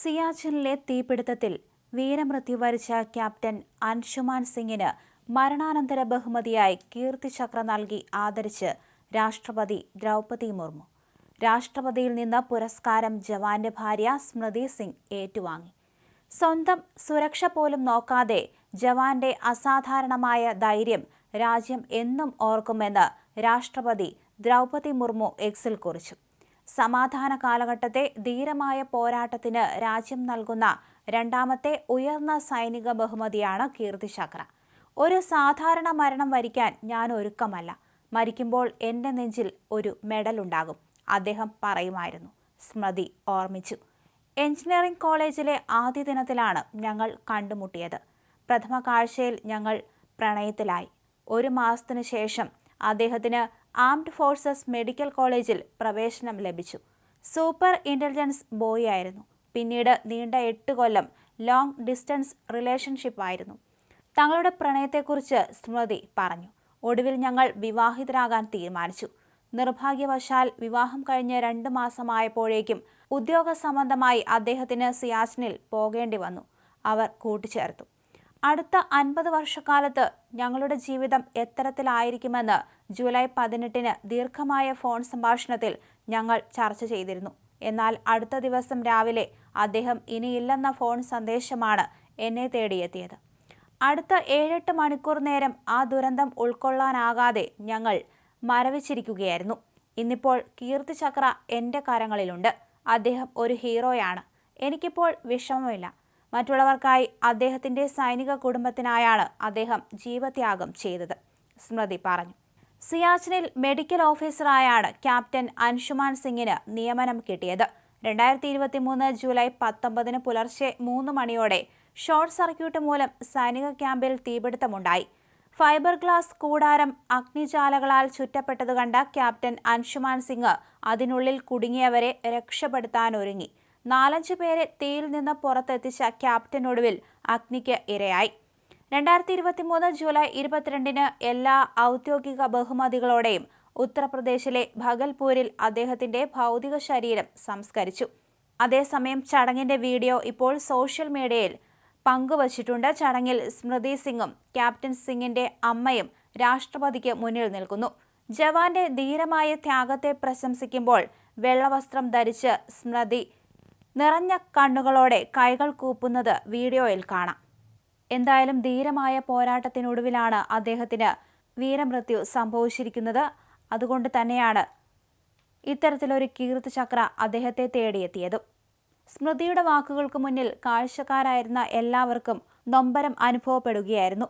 സിയാച്ചിനിലെ തീപിടുത്തത്തിൽ വീരമൃത്യു വരിച്ച ക്യാപ്റ്റൻ അൻഷുമാൻ സിംഗിന് മരണാനന്തര ബഹുമതിയായി കീർത്തിചക്ര നൽകി ആദരിച്ച് രാഷ്ട്രപതി ദ്രൗപതി മുർമു. രാഷ്ട്രപതിയിൽ നിന്ന് പുരസ്കാരം ജവാന്റെ ഭാര്യ സ്മൃതി സിംഗ് ഏറ്റുവാങ്ങി. സ്വന്തം സുരക്ഷ പോലും നോക്കാതെ ജവാന്റെ അസാധാരണമായ ധൈര്യം രാജ്യം എന്നും ഓർക്കുമെന്ന് രാഷ്ട്രപതി ദ്രൗപതി മുർമു എക്സിൽ കുറിച്ചു. സമാധാന കാലഘട്ടത്തെ ധീരമായ പോരാട്ടത്തിന് രാജ്യം നൽകുന്ന രണ്ടാമത്തെ ഉയർന്ന സൈനിക ബഹുമതിയാണ് കീർത്തിചക്ര ഒരു സാധാരണ മരണം വരിക്കാൻ ഞാൻ ഒരുക്കമല്ല. മരിക്കുമ്പോൾ എന്റെ നെഞ്ചിൽ ഒരു മെഡൽ ഉണ്ടാകും. അദ്ദേഹം പറയുമായിരുന്നു. സ്മൃതി ഓർമ്മിച്ചു. എഞ്ചിനീയറിംഗ് കോളേജിലെ ആദ്യ ദിനത്തിലാണ് ഞങ്ങൾ കണ്ടുമുട്ടിയത്. പ്രഥമ കാഴ്ചയിൽ ഞങ്ങൾ പ്രണയത്തിലായി. ഒരു മാസത്തിനു ശേഷം അദ്ദേഹത്തിന് ആംഡ് ഫോഴ്സസ് മെഡിക്കൽ കോളേജിൽ പ്രവേശനം ലഭിച്ചു. സൂപ്പർ ഇന്റലിജൻസ് ബോയ് ആയിരുന്നു. പിന്നീട് നീണ്ട എട്ട് കൊല്ലം ലോങ് ഡിസ്റ്റൻസ് റിലേഷൻഷിപ്പ് ആയിരുന്നു. തങ്ങളുടെ പ്രണയത്തെക്കുറിച്ച് സ്മൃതി പറഞ്ഞു. ഒടുവിൽ ഞങ്ങൾ വിവാഹിതരാകാൻ തീരുമാനിച്ചു. നിർഭാഗ്യവശാൽ വിവാഹം കഴിഞ്ഞ് രണ്ട് മാസമായപ്പോഴേക്കും ഉദ്യോഗ സംബന്ധമായി അദ്ദേഹത്തിന് സിയാച്ചിനിൽ പോകേണ്ടി വന്നു. അവർ കൂട്ടിച്ചേർത്തു. അടുത്ത അൻപത് വർഷക്കാലത്ത് ഞങ്ങളുടെ ജീവിതം എത്തരത്തിലായിരിക്കുമെന്ന് ജൂലൈ പതിനെട്ടിന് ദീർഘമായ ഫോൺ സംഭാഷണത്തിൽ ഞങ്ങൾ ചർച്ച ചെയ്തിരുന്നു. എന്നാൽ അടുത്ത ദിവസം രാവിലെ അദ്ദേഹം ഇനിയില്ലെന്ന ഫോൺ സന്ദേശമാണ് എന്നെ തേടിയെത്തിയത്. അടുത്ത ഏഴെട്ട് മണിക്കൂർ നേരം ആ ദുരന്തം ഉൾക്കൊള്ളാനാകാതെ ഞങ്ങൾ മരവിച്ചിരിക്കുകയായിരുന്നു. ഇന്നിപ്പോൾ കീർത്തിചക്ര എന്റെ കരങ്ങളിലുണ്ട്. അദ്ദേഹം ഒരു ഹീറോയാണ്. എനിക്കിപ്പോൾ വിഷമമില്ല. മറ്റുള്ളവർക്കായി അദ്ദേഹത്തിന്റെ സൈനിക കുടുംബത്തിനായാണ് അദ്ദേഹം ജീവത്യാഗം ചെയ്തത്. സ്മൃതി പറഞ്ഞു. സിയാച്ചിനിൽ മെഡിക്കൽ ഓഫീസറായാണ് ക്യാപ്റ്റൻ അൻഷുമാൻ സിംഗിന് നിയമനം കിട്ടിയത്. രണ്ടായിരത്തി ഇരുപത്തി മൂന്ന് ജൂലൈ പത്തൊമ്പതിന് പുലർച്ചെ മൂന്ന് മണിയോടെ ഷോർട്ട് സർക്യൂട്ട് മൂലം സൈനിക ക്യാമ്പിൽ തീപിടുത്തമുണ്ടായി. ഫൈബർ ഗ്ലാസ് കൂടാരം അഗ്നിജാലകളാൽ ചുറ്റപ്പെട്ടത് കണ്ട ക്യാപ്റ്റൻ അൻഷുമാൻ സിംഗ് അതിനുള്ളിൽ കുടുങ്ങിയവരെ രക്ഷപ്പെടുത്താനൊരുങ്ങി. നാലഞ്ച് പേരെ തീയിൽ നിന്ന് പുറത്തെത്തിച്ച ക്യാപ്റ്റൻ ഒടുവിൽ അഗ്നിക്ക് ഇരയായി. രണ്ടായിരത്തി ഇരുപത്തി മൂന്ന് ജൂലൈ ഇരുപത്തിരണ്ടിന് എല്ലാ ഔദ്യോഗിക ബഹുമതികളോടെയും ഉത്തർപ്രദേശിലെ ഭഗൽപൂരിൽ അദ്ദേഹത്തിന്റെ ഭൗതിക ശരീരം സംസ്കരിച്ചു. അതേസമയം ചടങ്ങിന്റെ വീഡിയോ ഇപ്പോൾ സോഷ്യൽ മീഡിയയിൽ പങ്കുവച്ചിട്ടുണ്ട്. ചടങ്ങിൽ സ്മൃതി സിംഗും ക്യാപ്റ്റൻ സിംഗിന്റെ അമ്മയും രാഷ്ട്രപതിക്ക് മുന്നിൽ നിൽക്കുന്നു. ജവാന്റെ ധീരമായ ത്യാഗത്തെ പ്രശംസിക്കുമ്പോൾ വെള്ളവസ്ത്രം ധരിച്ച് സ്മൃതി നിറഞ്ഞ കണ്ണുകളോടെ കൈകൾ കൂപ്പുന്നത് വീഡിയോയിൽ കാണാം. എന്തായാലും ധീരമായ പോരാട്ടത്തിനൊടുവിലാണ് അദ്ദേഹത്തിന് വീരമൃത്യു സംഭവിച്ചിരിക്കുന്നത്. അതുകൊണ്ട് തന്നെയാണ് ഇത്തരത്തിലൊരു കീർത്തിചക്ര അദ്ദേഹത്തെ തേടിയെത്തിയതും. സ്മൃതിയുടെ വാക്കുകൾക്ക് മുന്നിൽ കാഴ്ചക്കാരായിരുന്ന എല്ലാവർക്കും നൊമ്പരം അനുഭവപ്പെടുകയായിരുന്നു.